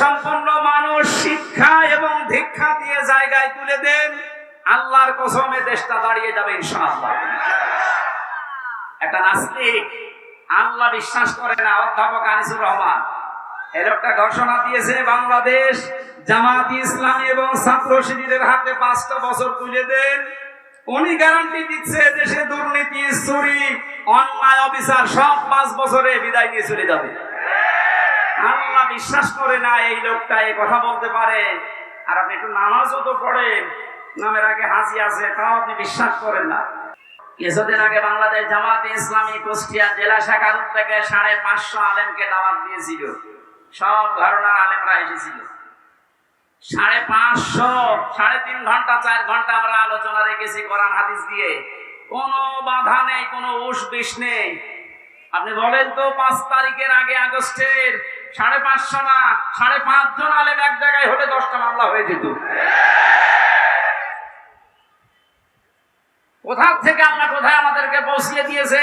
সম্পন্ন মানুষ শিক্ষা এবং দীক্ষা দিয়ে জায়গায় তুলে দেন, আল্লাহর কসমে দেশটা দাঁড়িয়ে যাবে ইনশাআল্লাহ। একটা নাস্তিক, আল্লাহ বিশ্বাস করে না, অধ্যাপক আনিসুর রহমান। লোকটা ঘোষণা দিয়েছে, বাংলাদেশ জামাত ইসলামী এবং ছাত্র শিবিরের হাতে পাঁচটা বছর তুলে দেন। উনি গ্যারান্টি দিচ্ছে দেশে দুর্নীতি, চুরি, অন্যায়, অবিচার সব পাঁচ বছরে বিদায় নিয়ে চলে যাবে। আল্লাহ বিশ্বাস করে না এই লোকটা এই কথা বলতে পারে। আর আপনি একটু নামাজও তো পড়েন, নামের আগে হাসি আছে, তাও আপনি বিশ্বাস করেন না। কিছুদিন আগে বাংলাদেশ জামাত ইসলামী কুষ্টিয়া জেলা শাখার উদ্যোগে সাড়ে পাঁচশো আলেমকে দাওয়াত দিয়েছিল। সব ঘরনার আলেমরা এসেছিল। সাড়ে পাঁচশো, সাড়ে তিন ঘণ্টা, চার ঘণ্টা আমরা আলোচনা রেখেছি কোরআন হাদিস দিয়ে। কোনো বাধা নেই, কোনো উস বিষ নেই। আপনি বলেন তো পাঁচ তারিখের আগে আগস্টের সাড়ে পাঁচশো না, সাড়ে পাঁচজন আলেম এক জায়গায় হলে দশটা মামলা হয়ে যেত। কোথা থেকে আল্লাহ কোথায় আমাদেরকে পৌঁছিয়ে দিয়েছে,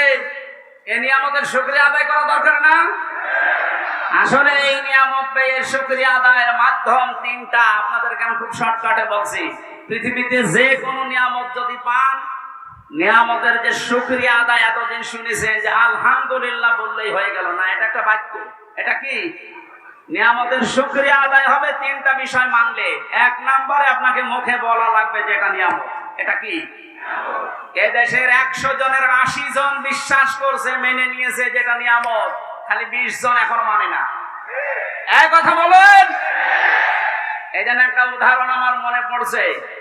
এ নিয়ে আমাদের শুক্রিয়া আদায় করা দরকার না? আসলে এই নিয়ামত ব্যয়ের শুক্রিয়া আদায়ের মাধ্যম তিনটা আপনাদেরকে আমি খুব শর্টকাটে বলছি। পৃথিবীতে যে কোনো নিয়ামত যদি পান নিয়ামতের যে শুক্রিয়া আদায় এতদিন শুনেছেন যে আলহামদুলিল্লাহ বললেই হয়ে গেল। না, এটা একটা বাক্য। এটা কি? নিয়ামতের শুক্রিয়া আদায় হবে তিনটা বিষয় মানলে। এক নম্বরে আপনাকে মুখে বলা লাগবে যে এটা নিয়ামত। এটা কি? এ দেশের একশো জনের আশি জন বিশ্বাস করছে, মেনে নিয়েছে যেটা নিয়ামত। খালি বিশ জন এখন মানে না। এক কথা বলেন। এই জন্য একটা উদাহরণ আমার মনে পড়ছে।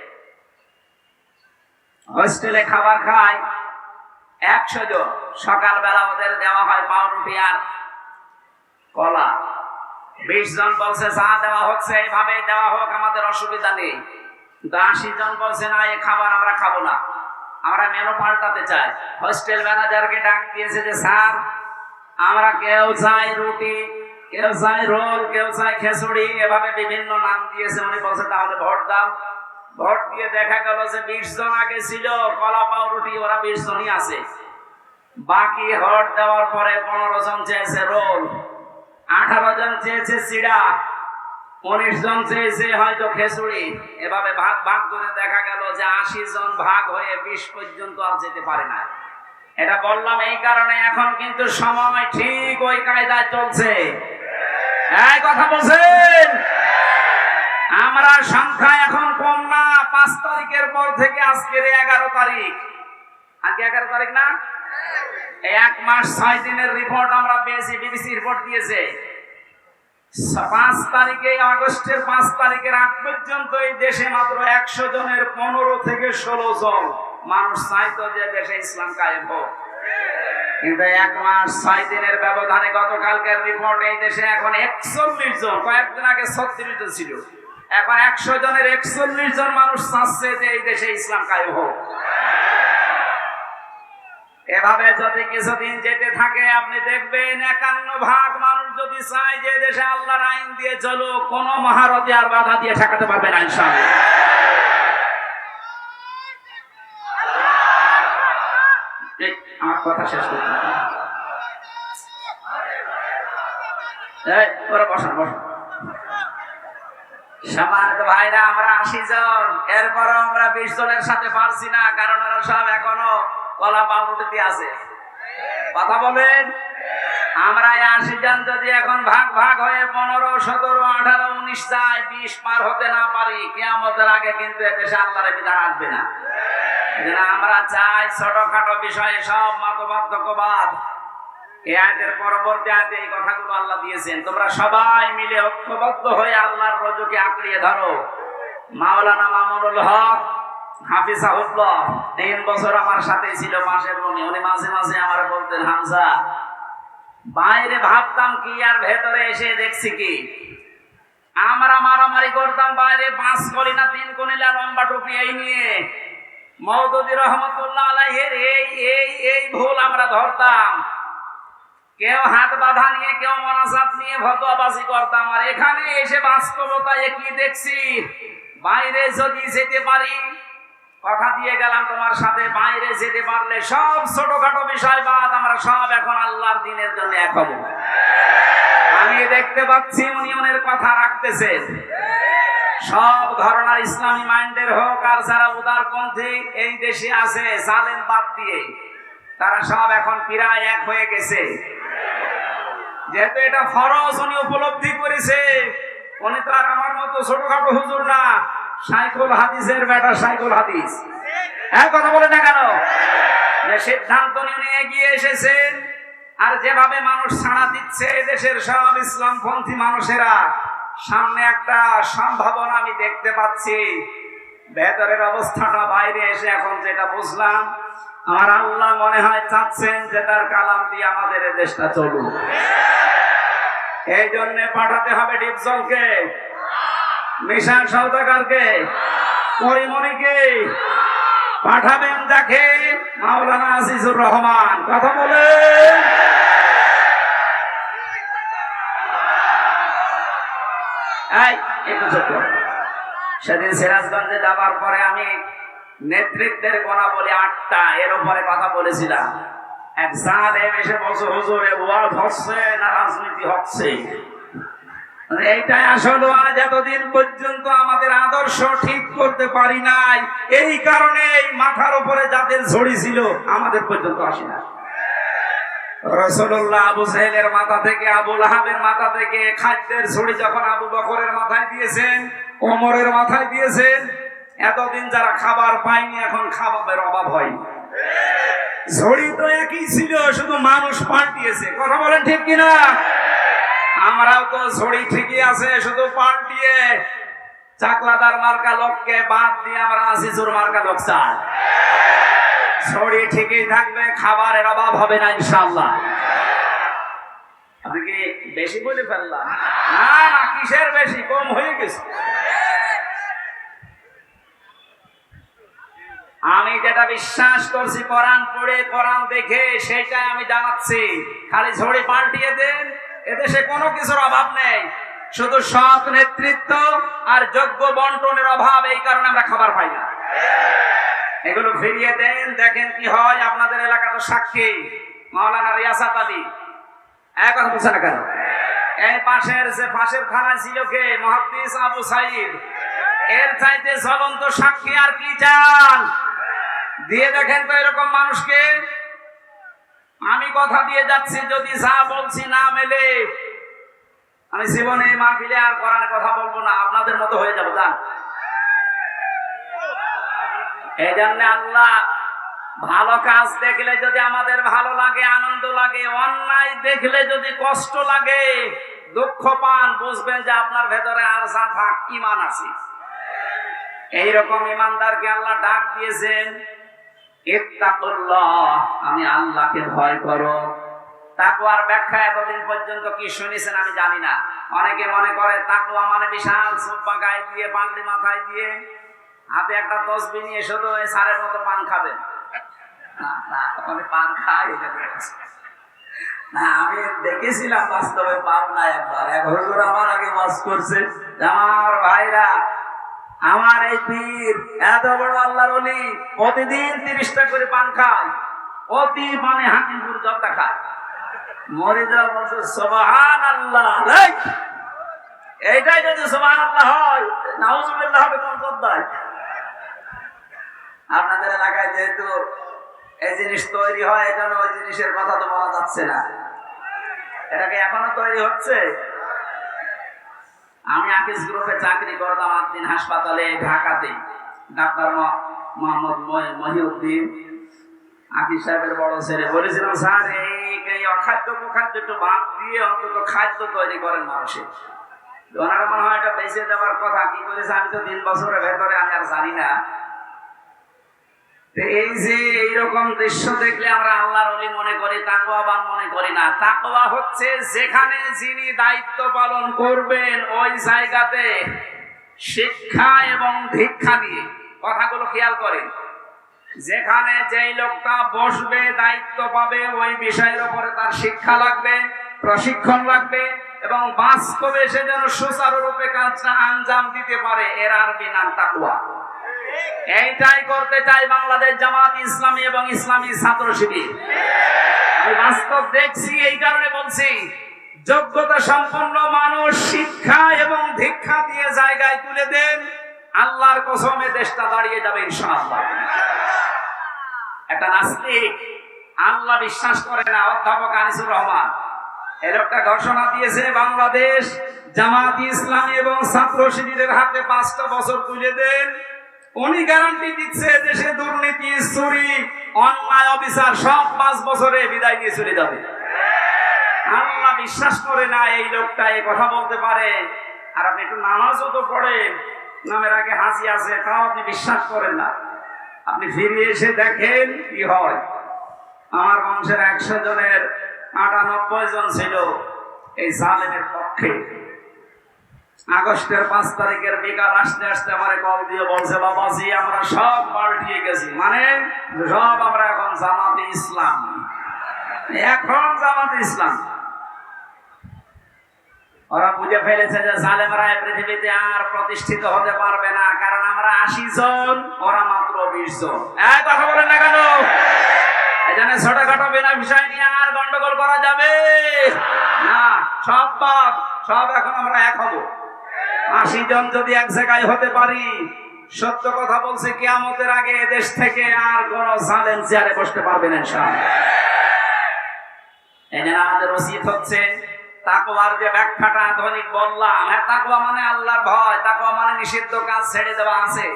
হোস্টেলে খাবার খায়। একশো জন সকালবেলা ওদের দেওয়া হয় পাউরুটি আর কলা। বিশ জন বলছে চা দেওয়া হচ্ছে এইভাবে দেওয়া হোক, আমাদের অসুবিধা নেই। কিন্তু আশি জন বলছে, না এই খাবার আমরা খাব না। আমরা মেনু পাল্টাতে চাই। হোস্টেল ম্যানেজারকে ডাক দিয়েছে যে, স্যার, আমরা কেউ চাই রুটি, কেউ চাই রোল, কেউ চাই খেসুড়ি এভাবে বিভিন্ন নাম দিয়েছে। উনি বলছে, তাহলে ভোট দাও। ভোট দিয়ে দেখা গেল যে বিশ জন আগে ছিল, কলা পাউরুটি, ওরা বিশ জনই আছে। বাকি ভোট দেওয়ার পরে পনেরো জন চেয়েছে রোল, আঠারো জন চেয়েছে চিড়া উনিশ জন চেয়েছে হয়তো খেসুড়ি এভাবে ভাগ ভাগ করে দেখা গেল যে আশি জন ভাগ হয়ে বিশ পর্যন্ত আর যেতে পারে না। এটা বললাম এই কারণে এখন কিন্তু সময় ঠিক ওই কায়দায় চলছে। এই কথা বলছেন? আমরা সংখ্যা এখন কম না, পাঁচ তারিখের পর থেকে আজকের এগারো তারিখ। আজকে এগারো তারিখ না? এক মাস ছয় দিনের রিপোর্ট আমরা পেয়েছি বিবিসি রিপোর্ট দিয়েছে। পাঁচ তারিখে, আগস্টের পাঁচ তারিখের আগ পর্যন্ত এই দেশে মাত্র একশো জনের পনেরো থেকে ষোলো জন মানুষ চাইতো যে দেশে ইসলাম কায়েম হোক। কিন্তু এক মাস ছয় দিনের ব্যবধানে গতকালকের রিপোর্ট এই দেশে এখন একচল্লিশ জন, কয়েকদিন আগে ছত্রিশ জন ছিল। এখন একশো জনের একচল্লিশ জন মানুষ চাচ্ছে যে এই দেশে ইসলাম কায়েম হোক। এভাবে যদি কিছুদিন যেতে থাকে আপনি দেখবেন একান্ন ভাগ মানুষ যদি চায় যে দেশে আল্লাহর আইন দিয়ে চলো কোন মহারথী আর বাধা দিয়ে ঠেকাতে পারবে না ইনশাআল্লাহ। আমার কথা শেষ করতে হবে। এই, ভাইরা, আমরা আশি জন। আমরা বিশ জনের সাথে পারছি না, কারণ ওরা সব এখনও কলা আছে। কথা বলেন? আমরা আশি জন যদি এখন ভাগ ভাগ হয়ে পনেরো, সতেরো, আঠারো, উনিশ যায় বিশ পার হতে না পারি, কেয়ামতের আগে কিন্তু এদেশে আল্লাহর বিধান আসবে না। আমরা চাই ছোটখাটো বিষয়ে সব মতপার্থক্যবাদ পরবর্তী আয়াতে এই কথাগুলো আল্লাহ দিয়েছেন। তোমরা সবাই মিলে ঐক্যবদ্ধ হয়ে আল্লাহর রজুকে আঁকড়িয়ে ধরো। মাওলানা মামুনুল হক তিন বছর আমার সাথে ছিল উনি মাঝে মাঝে আমার বলতেন, হামজা, বাইরে ভাবতাম কি আর ভেতরে এসে দেখছি কি? আমরা মারামারি করতাম বাইরে পাঁচ কলি না তিন কলিলা লম্বা টুপি এই নিয়ে। মৌদুদি রহমতুল্লাহ আলাইহের এই এই এই ভুল আমরা ধরতাম। কেউ হাত বাঁধা নিয়ে, কেউ মনাজাত নিয়ে ভতবাসি করতাম। আর এখানে এসে বাস্তবতায় কি দেখছি? বাইরে যদি যেতে পারি, কথা দিয়ে গেলাম তোমার সাথে, বাইরে যেতে পারলে সব ছোটখাটো বিষয় বাদ, আমরা সব এখন আল্লাহর দিনের জন্য এক হব। আমি দেখতে পাচ্ছি উনি ওনের কথা রাখতেছেন সব ঘরনার ইসলামী মাইন্ডের হোক, আর যারা উদারপন্থী এই দেশে আছে, জালেম বাদ দিয়ে, তারা সব এখন প্রায় এক হয়ে গেছে। যেহেতু এটা ফরজ, উনি উপলব্ধি করেছে। উনি তো আর আমার মতো ছোটখাটো হুজুর না। সাইকুল হাদিসের বেটা সাইকুল হাদিস। এক কথা বলে না কেন? যে সিদ্ধান্ত নিয়ে এগিয়ে এসেছেন। আর যেভাবে মানুষ ছাড়া দিচ্ছে দেশের সব ইসলামপন্থী মানুষেরা, সামনে একটা সম্ভাবনা আমি দেখতে পাচ্ছি। ভেতরের অবস্থাটা বাইরে এসে এখন যেটা বুঝলাম আমার আল্লাহ মনে হয় চাচ্ছেন যে তার কালাম দিয়ে আমাদের দেশটা চলুক। এই জন্য পাঠাতে হবে ডিপজলকে মিশান সৌদাগরকে পরিমণিকে। পাঠাবেন যাকে? মাওলানা আজিজুর রহমান। কথা বলে সেদিন সিরাজগঞ্জে যাবার পরে আমি নেতৃত্বের গোনা বলে আটটা, এর উপরে কথা বলেছিলাম। এক এসে বলছে, হুজুরে হচ্ছে না রাজনীতি হচ্ছে? এইটাই আসলে আজ এতদিন পর্যন্ত আমাদের আদর্শ ঠিক করতে পারি নাই। এই কারণে এই মাথার উপরে যাদের ঝড়ি ছিল, আমাদের পর্যন্ত আসে না। রসুল্লাহ আবু সাহেলের মাথা থেকে আবুল আহাবের মাথা থেকে খাদ্যের ছড়ি যখন আবু বকরের মাথায় দিয়েছেন, ওমরের মাথায় দিয়েছেন এতদিন যারা খাবার পায়নি, এখন খাবারের অভাব হয়নি ঝড়ি তো একই ছিল, শুধু মানুষ পাল্টিয়েছে। কথা বলেন ঠিক কিনা? আমরাও তো ঝড়ি ঠিকই আছে, শুধু পাল্টিয়ে চাকলাদার মার্কা লোককে বাদ দিয়ে আমরা আসিজুর মার্কা লোক চাই। ছড়ি ঠিকই থাকবে, খাবারের অভাব হবে না ইনশাল্লাহ কি বেশি বলে ফেললাম? না না, কিসের বেশি? কম হয়ে গেছে। আমি যেটা বিশ্বাস করছি, কোরআন পড়ে, কোরআন দেখে সেটাই আমি জানাচ্ছি। খালি ঝড়ি পাল্টিয়ে দেন, এদেশে কোনো কিছুর অভাব নেই। শুধু সৎ নেতৃত্ব আর যোগ্য বন্টনের অভাব, এই কারণে আমরা খাবার পাই না। এগুলো ফিরিয়ে দেন, দেখেন কি হয়, আপনাদের এলাকা তো সাক্ষী। মাওলানা রিয়াসাত আলী। এক কথা বলছে না কেন? এই পাশের যে পাশের থানায় ছিল কে? মহাদ্দিস আবু সাইদ। এর চাইতে জ্বলন্ত সাক্ষী আর কি চান দিয়ে দেখেন তো এরকম মানুষকে। আমি কথা দিয়ে যাচ্ছি, যদি যা বলছি না মেলে। আমি জীবনে এই মাহফিলে আর কোরআনে কথা বলব না, আপনাদের মতো হয়ে যাব, যান। এই জন্য আল্লাহ ভালো কাজ দেখলে যদি আমাদের ভালো লাগে, আনন্দ লাগে, অন্যায় দেখলে যদি কষ্ট লাগে, দুঃখ পান, বুঝবেন যে আপনার ভেতরে আর যা থাক ইমান আছে। এইরকম ইমানদারকে আল্লাহ ডাক দিয়েছেন। আমি আল্লাহকে ভয় করো। তাকুয়ার ব্যাখ্যা এতদিন পর্যন্ত কি শুনেছেন আমি জানি না। অনেকে মনে করে তাকুয়া মানে বিশাল সুব্বা গায়ে দিয়ে, পাগড়ি মাথায় দিয়ে, হাতে একটা তসবি নিয়ে শুধু এই সারের মতো পান খাবেন। আমি দেখেছিলাম বাস্তবে পাপ না একবার। এক হুজুর আমার আগে ওয়াজ করছে আমার ভাইরা আমার এই পীর, এত বড় আল্লাহর অলি প্রতিদিন তিরিশটা করে পান খায়। অতি মানে হাকিমপুর জব্দা খায়। মরিদরা বলছে সোবাহান আল্লাহ এইটাই যদি সোবাহান আল্লাহ হয়, নাউজুবিল্লাহ হবে কোন জব্দায় আপনাদের এলাকায় যেহেতু এই জিনিস তৈরি হয়, এজন্য ওই জিনিসের কথা তো বলা যাচ্ছে না। এটা কি এখনও তৈরি হচ্ছে? আমি আকিস গ্রুপে চাকরি করতাম দিন হাসপাতালে, ঢাকাতে। ডাক্তার মোহাম্মদ মহিউদ্দিন, আকিস সাহেবের বড় ছেলে। বলেছিলাম, স্যার, এই অখাদ্য কুখাদ্য একটু বাদ দিয়ে অন্তত খাদ্য তৈরি করেন মানুষের ওনারা মনে হয় এটা বেঁচে দেওয়ার কথা। কি করেছে? আমি তো তিন বছরের ভেতরে, আমি আর জানি না। এই যে এইরকম দৃশ্য দেখলে আমরা আল্লাহর অলি মনে করি, তাকওয়াবান মনে করি না। তাকওয়া হচ্ছে যেখানে যিনি দায়িত্ব পালন করবেন, ওই জায়গাতে শিক্ষা এবং দীক্ষা দিয়ে কথাগুলো খেয়াল করেন। যেখানে যেই লোকটা বসবে, দায়িত্ব পাবে, ওই বিষয়ের উপরে তার শিক্ষা লাগবে, প্রশিক্ষণ লাগবে এবং বাস্তবে সে যেন সুচারুরূপে কাজটা আঞ্জাম দিতে পারে, এর আরবি নাম তাকুয়া এইটাই করতে চাই বাংলাদেশ জামাত ইসলামী এবং ইসলামী ছাত্র শিবির। আমি বাস্তব দেখছি, এই কারণে বলছি, যোগ্যতা সম্পন্ন মানুষ শিক্ষা এবং দীক্ষা দিয়ে জায়গায় তুলে দেন, আল্লাহর কসমে দেশটা দাঁড়িয়ে যাবে ইনশাআল্লাহ। একটা নাস্তিক, আল্লাহ বিশ্বাস করে না, অধ্যাপক আনিসুর রহমান। এই লোকটা ঘোষণা দিয়েছে, বাংলাদেশ জামাত ইসলামী এবং ছাত্র শিবিরের হাতে পাঁচটা বছর তুলে দেন উনি গ্যারান্টি দিচ্ছে দেশে দুর্নীতি, চুরি, অন্যায়, অবিচার সব পাঁচ বছরে বিদায় নিয়ে চলে যাবে। আল্লাহ বিশ্বাস করে না এই লোকটা এই কথা বলতে পারে। আর আপনি একটু নামাজও তো পড়েন, নামের আগে হাসি আছে, তাও আপনি বিশ্বাস করেন না। আপনি ফিরে এসে দেখেন কি হয়। আমার বংশের একশো জনের আটানব্বই জন ছিল এই জালেমের পক্ষে। আগস্টের পাঁচ তারিখের বিকাল আসতে আসতে আমার কল দিয়ে বলছে, বাবাজি, আমরা সব পাল্টিয়ে গেছি। মানে সব আমরা এখন জামাতে ইসলাম। এখন জামাতে ইসলাম। ওরা বুঝে ফেলেছে যে জালেমরা এই পৃথিবীতে আর প্রতিষ্ঠিত হতে পারবে না, কারণ আমরা আশি জন, ওরা মাত্র বিশ জন। এক কথা বলেন না কেন? এই জন্য ছোটখাটো বিনা বিষয় নিয়ে আর গন্ডগোল করা যাবে? না, সব বাদ সব এখন আমরা এক হব। আশি জন যদি এক জায়গায় হতে পারি, সত্য কথা বলছে, কেয়ামতের আগে দেশ থেকে আর কোন জালেম চেয়ারে বসতে পারবে না এই জন্য আমাদের উচিত হচ্ছে যে ব্যাখ্যাটা বললাম হ্যাঁ মানে আল্লাহর ভয় মানে নিষিদ্ধ কাজ ছেড়ে দেওয়া আছে।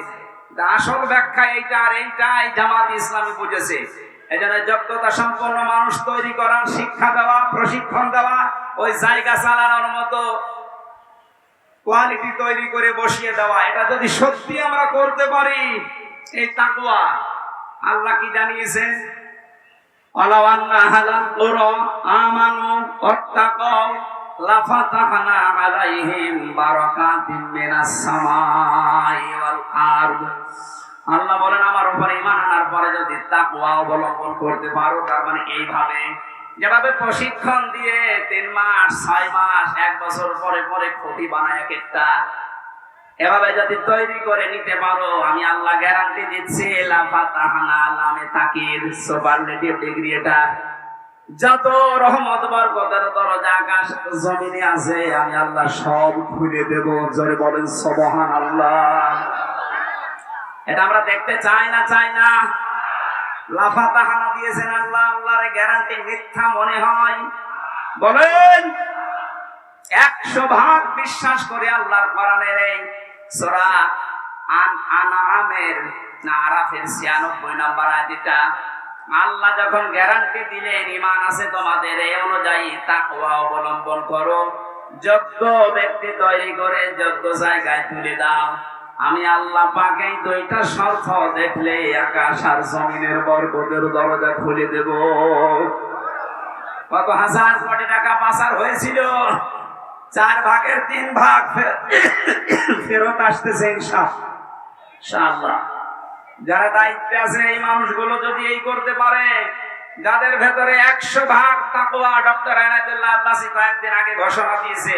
আসল ব্যাখ্যা এইটা আর এইটাই জামাত ইসলামী বুঝেছে। এই জন্য যোগ্যতা সম্পন্ন মানুষ তৈরি করা শিক্ষা দেওয়া, প্রশিক্ষণ দেওয়া, ওই জায়গা চালানোর মতো কোয়ালিটি তৈরি করে বসিয়ে দেওয়া, এটা যদি সত্যি আমরা করতে পারি, এই তাকুয়া আল্লাহ কি জানিয়েছেন? আল্লাহ বলেন, আমার উপর ইমান আনার পরে যদি তাকুয়া অবলম্বন করতে পারো, তার মানে এইভাবে যেভাবে প্রশিক্ষণ দিয়ে তিন মাস, ছয় মাস, এক বছর পরে পরে খুঁটি বানায় এক একটা। এভাবে যদি তৈরি করে নিতে পারো, আমি আল্লাহ গ্যারান্টি দিচ্ছি লাফাতাহানা নামে তাকির সুপারলেটিভ ডিগ্রি এটা। যত রহমত, বরকতের দরজা আকাশ, জমিনে আছে, আমি আল্লাহ সব খুলে দেব। জোরে বলেন সবহান আল্লাহ এটা আমরা দেখতে চাই না চাই না। লাফাতাহানা দিয়েছেন আল্লাহ, আল্লাহর গ্যারান্টি মিথ্যা মনে হয়। বলেন, একশো ভাগ বিশ্বাস করে আল্লাহর এই সূরা আন আনামের, না, আরাফের ছিয়ানব্বই নম্বর আয়াতটা, আল্লাহ যখন গ্যারান্টি দিলেন ইমান আছে তোমাদের এই অনুযায়ী তাকওয়া অবলম্বন করো। যোগ্য ব্যক্তি তৈরি করে যোগ্য জায়গায় তুলে দাও। আমি আল্লাহ পাকেই দুইটা শর্ত দেখলে আকাশ আর জমিনের বরকতের দরজা খুলে দেব। কত হাজার কোটি টাকা পাচার হয়েছিল। চার ভাগের তিন ভাগ ফেরত আসতেছে যারা দায়িত্বে আছে, এই মানুষগুলো যদি এই করতে পারে, যাদের ভেতরে একশো ভাগ তাকোয়া ডক্টর আয়নাতুল্লাহ আব্বাসী কয়েকদিন আগে ঘোষণা দিয়েছে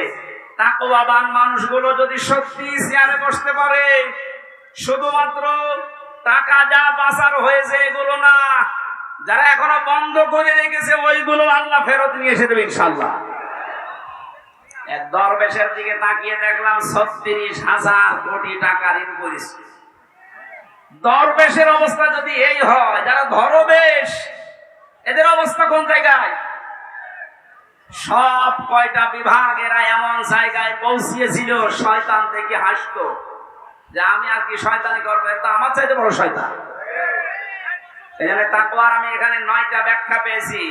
তাকোয়াবান মানুষগুলো যদি সত্যি চেয়ারে বসতে পারে, শুধুমাত্র টাকা যা পাচার হয়েছে এগুলো না, যারা এখনও বন্ধ করে রেখেছে, ওইগুলো আল্লাহ ফেরত নিয়ে এসে দেবে ইনশাল্লাহ দরবেশের দিকে তাকিয়ে দেখলাম ছত্রিশ হাজার কোটি টাকা ঋণ করেছে। দরবেশের অবস্থা যদি এই হয়, যারা ধরবেশ, এদের অবস্থা কোন জায়গায়? সব কয়টা বিভাগ এরা এমন জায়গায় পৌঁছিয়েছিল, শয়তান থেকে হাসতো যে আমি আর কি শয়তানি করব? এটা আমার চাইতে বড় শয়তান। এই জন্য আমি এখানে নয়টা ব্যাখ্যা পেয়েছি।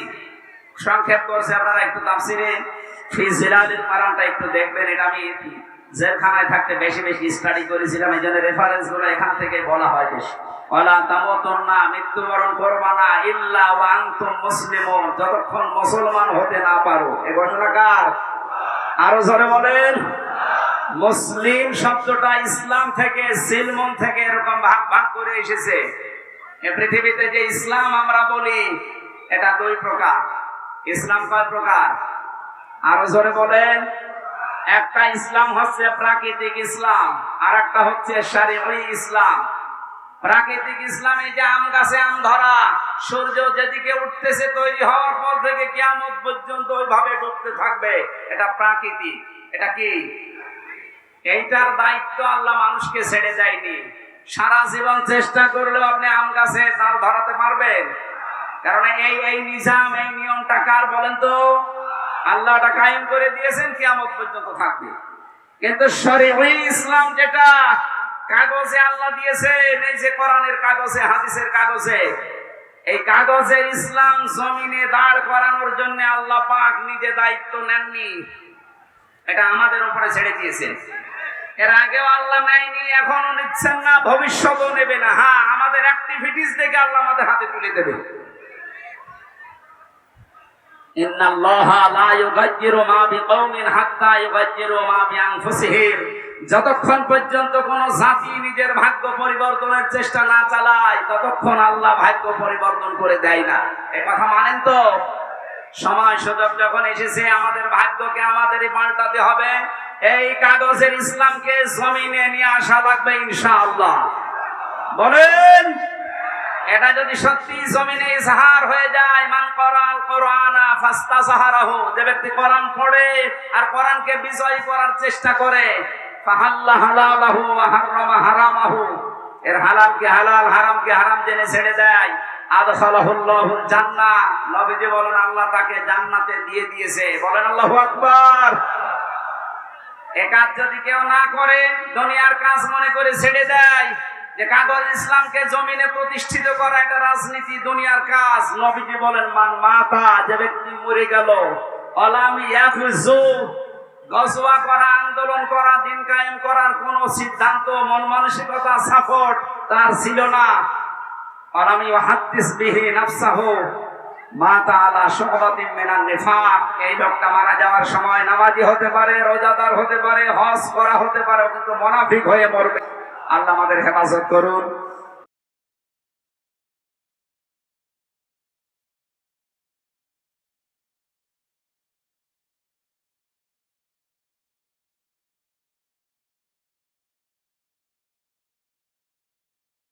সংক্ষেপ করছে আপনারা একটু তাফসিরে। ফি জিলালিল মারানটা একটু দেখবেন, এটা আমি জেলখানায় থাকতে বেশি বেশি স্টাডি করেছিলাম, এই জন্য রেফারেন্সগুলো এখান থেকে বলা হয় বেশি। ওয়ালা তামুতুন্না, মৃত্যুবরণ করবা না, ইল্লা ওয়া আনতুম মুসলিমুন, যতক্ষণ মুসলমান হতে না পারো। এই ঘোষণা কার? আরও জোরে বলেন। মুসলিম শব্দটা ইসলাম থেকে, সিলমন থেকে এরকম ভাগ ভাগ করে এসেছে। এ পৃথিবীতে যে ইসলাম আমরা বলি, এটা দুই প্রকার। ইসলাম কয় প্রকার? আরও জোরে বলেন। একটা ইসলাম হচ্ছে প্রাকৃতিক ইসলাম আর একটা হচ্ছে শারীরিক ইসলাম। প্রাকৃতিক ইসলামে যে আম গাছে আম ধরা, সূর্য যেদিকে উঠতেছে তৈরি হওয়ার পর থেকে কিয়ামত পর্যন্ত ওইভাবে ডুবতে থাকবে। এটা প্রাকৃতিক। এটা কি? এইটার দায়িত্ব আল্লাহ মানুষকে ছেড়ে যায়নি সারা জীবন চেষ্টা করলেও আপনি আম গাছে তাল ধরাতে পারবেন। কারণ এই এই নিজাম, এই নিয়মটা কার বলেন তো? আল্লাহটা কায়েম করে দিয়েছেন, কিয়ামত পর্যন্ত থাকবে। কিন্তু শরীয়ই ইসলাম যেটা, কাগজে আল্লাহ দিয়েছেন, এই যে কোরআনের কাগজে, হাদিসের কাগজে, এই কাগজের ইসলাম জমিনে দাঁড় করানোর জন্য আল্লাহ পাক নিজে দায়িত্ব নেননি। এটা আমাদের উপরে ছেড়ে দিয়েছেন। এর আগেও আল্লাহ নেয়নি এখনও নিচ্ছেন না, ভবিষ্যতেও নেবে না। হ্যাঁ আমাদের অ্যাক্টিভিটিস দেখে আল্লাহ আমাদের হাতে তুলে দেবে। إن الله لا يغير ما بقوم حتى يغيروا ما بأنفسهم যতক্ষণ পর্যন্ত কোন জাতি নিজের ভাগ্য পরিবর্তনের চেষ্টা না চালায় ততক্ষণ আল্লাহ ভাগ্য পরিবর্তন করে দেয় না এ কথা মানেন তো সময় সুযোগ যখন এসেছে আমাদের ভাগ্যকে আমাদেরই পাল্টাতে হবে এই কাগজের ইসলামকে জমিনে নিয়ে আসা লাগবে ইনশাআল্লাহ বলেন এটা যদি সত্যি জমিনে ইজহার হয়ে যায়, মান করাল কোরআনা ফাস্তা সাহারাহু যে ব্যক্তি কোরআন পড়ে আর কোরআনকে বিজয় করার চেষ্টা করে হালালাহু ওয়া হাররামা হারামাহু, এর হালালকে হালাল হারামকে হারাম জেনে ছেড়ে দেয়। আদখালাহুল্লাহুল জান্নাহ, নবীজি বলেন, আল্লাহ তাকে জান্নাতে দিয়ে দিয়েছে। বলেন, আল্লাহু আকবার। যদি কেউ না করে, দুনিয়ার কাজ মনে করে ছেড়ে দেয় যে কাগজ ইসলামকে জমিনে প্রতিষ্ঠিত করা একটা রাজনীতি, দুনিয়ার কাজ। নবীজি বলেন, মান মাতা, যে ব্যক্তি মরে গেল, অলামি করা, আন্দোলন করা, দিন কায়েম করার কোন সিদ্ধান্ত, মন মানসিকতা সাপোর্ট তার ছিল না। নাফসাহু। মাতা আলা নিফাক। এই লোকটা মারা যাওয়ার সময় নামাজি হতে পারে, রোজাদার হতে পারে, হজ করা হতে পারে কিন্তু মুনাফিক হয়ে মরবে। আল্লাহ আমাদের হেফাজত করুন।